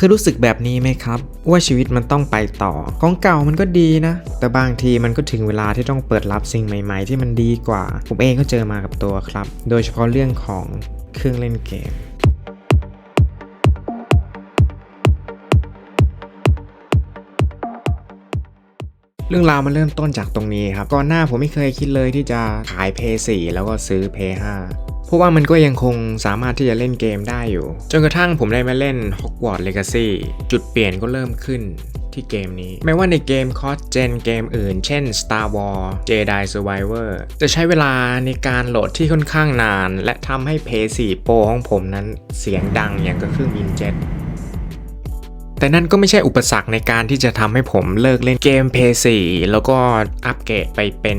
เคยรู้สึกแบบนี้ไหมครับ ว่าชีวิตมันต้องไปต่อ ของเก่ามันก็ดีนะ แต่บางทีมันก็ถึงเวลาที่ต้องเปิดรับสิ่งใหม่ ๆ ที่มันดีกว่า ผมเองก็เจอมากับตัวครับ โดยเฉพาะเรื่องของเครื่องเล่นเกมเรื่องราวมันเริ่มต้นจากตรงนี้ครับ ก่อนหน้าผมไม่เคยคิดเลยที่จะขาย p 4แล้วก็ซื้อ p 5 เพราะว่ามันก็ยังคงสามารถที่จะเล่นเกมได้อยู่ จนกระทั่งผมได้มาเล่น Hogwarts Legacy จุดเปลี่ยนก็เริ่มขึ้นที่เกมนี้ ไม่ว่าในเกมคอสเจนเกมอื่น เช่น Star Wars Jedi Survivor จะใช้เวลาในการโหลดที่ค่อนข้างนาน และทำให้ p 4 Pro ของผมนั้นเสียงดังอย่างกับเครื่องบินเจ็ตแต่นั่นก็ไม่ใช่อุปสรรคในการที่จะทำให้ผมเลิกเล่นเกม p 4แล้วก็อัปเกรดไปเป็น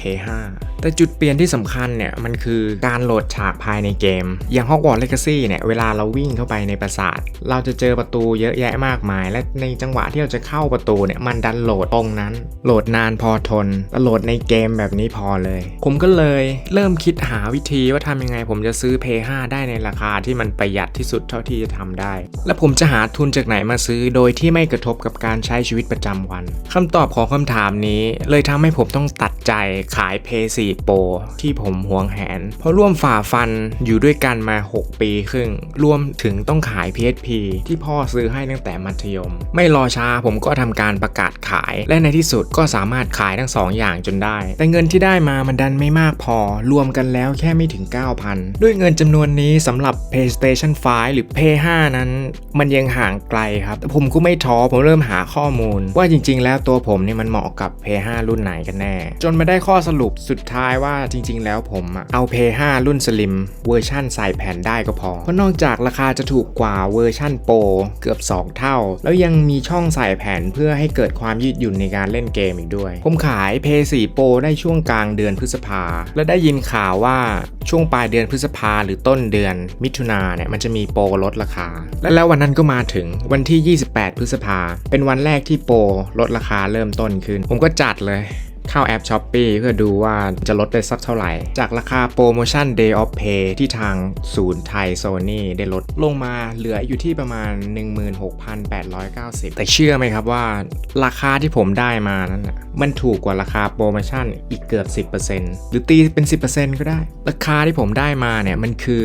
p 5แต่จุดเปลี่ยนที่สำคัญเนี่ยมันคือการโหลดฉากภายในเกม อย่าง Hogwarts Legacy เนี่ยเวลาเราวิ่งเข้าไปในปราสาท เราจะเจอประตูเยอะแยะมากมาย และในจังหวะที่เราจะเข้าประตูเนี่ยมันดันโหลดตรงนั้น โหลดนานพอทนแล้วโหลดในเกมแบบนี้พอเลย ผมก็เลยเริ่มคิดหาวิธีว่าทำยังไงผมจะซื้อ p 5ได้ในราคาที่มันประหยัดที่สุดเท่าที่จะทำได้ และผมจะหาทุนจากไหนมาซื้อโดยที่ไม่กระทบกับการใช้ชีวิตประจำวันคำตอบของคำถามนี้เลยทำให้ผมต้องตัดใจขาย p 4 Pro ที่ผมห่วงแหน เพราะร่วมฝ่าฟันอยู่ด้วยกันมา 6 ปีครึ่ง รวมถึงต้องขาย PSP ที่พ่อซื้อให้ตั้งแต่มัธยม ไม่รอช้าผมก็ทำการประกาศขาย และในที่สุดก็สามารถขายทั้ง 2 อย่างจนได้ แต่เงินที่ได้มามันดันไม่มากพอ รวมกันแล้วแค่ไม่ถึง 9,000 ด้วยเงินจำนวนนี้สำหรับ PlayStation 5 หรือ p 5นั้น มันยังห่างไกลครับ แต่ผมก็ไม่ท้อ ผมเริ่มหาข้อมูล ว่าจริง ๆ แล้วตัวผมเนี่ยมันเหมาะกับ p 5รุ่นไหนกันแน่ จนมาได้ข้อสรุปสุดท้ายว่าจริง ๆ แล้วผมอะเอา P5 รุ่นสลิมเวอร์ชั่นใส่แผ่นได้ก็พอ เพราะนอกจากราคาจะถูกกว่าเวอร์ชั่นโปรเกือบ 2 เท่า แล้วยังมีช่องใส่แผ่นเพื่อให้เกิดความยืดหยุ่นในการเล่นเกมอีกด้วย ผมขาย PS4 Pro ได้ช่วงกลางเดือนพฤษภา และได้ยินข่าวว่าช่วงปลายเดือนพฤษภาหรือต้นเดือนมิถุนาเนี่ยมันจะมีโปรลดราคา และแล้ววันนั้นก็มาถึงวันที่ 28 พฤษภา เป็นวันแรกที่โปรลดราคาเริ่มต้นขึ้น ผมก็จัดเลยเข้าแอป s h อ p e e เพื่อดูว่าจะลดได้สักเท่าไหร่ จากราคาโปรโมชั่น Day of Pay ที่ทางศูนย์ไทยโซนี่ได้ลดลงมาเหลืออยู่ที่ประมาณ 16,890 แต่เชื่อไหมครับว่า ราคาที่ผมได้มานั้นน่ะมันถูกกว่าราคาโปรโมชั่นอีกเกือบ 10%หรือตีเป็น 10%ก็ได้ ราคาที่ผมได้มาเนี่ยมันคือ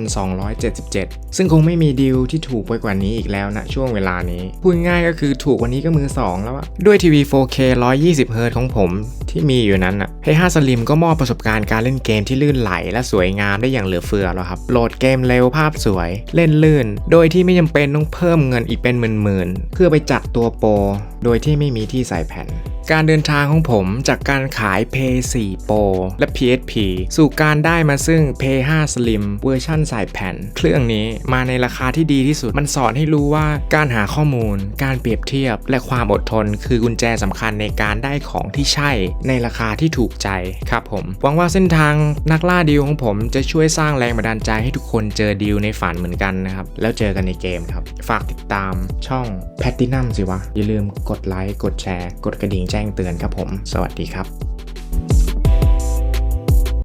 15,277 ซึ่งคงไม่มีดีลที่ถูกไปกว่านี้อีกแล้วนะช่วงเวลานี้พูดง่ายก็คือถูกว่านี้ก็มือ 2 แล้วอะด้วยทีวี 4K 120เฮิร์ตของผมที่มีอยู่นั้นอะ P5 Slim ก็มอบประสบการณ์การเล่นเกมที่ลื่นไหล และสวยงามได้อย่างเหลือเฟือแล้วครับ โหลดเกมเร็วภาพสวย เล่นลื่น โดยที่ไม่จำเป็นต้องเพิ่มเงินอีกเป็นหมื่นๆ เพื่อไปจัดตัวโปร โดยที่ไม่มีที่ใส่แผ่นการเดินทางของผมจากการขาย P4 Pro และ PSP สู่การได้มาซึ่ง P5 Slim เวอร์ชั่นใส่แผ่น เครื่องนี้มาในราคาที่ดีที่สุด มันสอนให้รู้ว่าการหาข้อมูล การเปรียบเทียบ และความอดทนคือกุญแจสำคัญในการได้ของที่ใช่ในราคาที่ถูกใจครับผม หวังว่าเส้นทางนักล่าดีลของผมจะช่วยสร้างแรงบันดาลใจให้ทุกคนเจอดีลในฝันเหมือนกันนะครับ แล้วเจอกันในเกมครับ ฝากติดตามช่องแพตตินัมสิวะ อย่าลืมกดไลค์ กดแชร์ กดกระดิ่งแจ้งเตือนครับผม สวัสดีครับ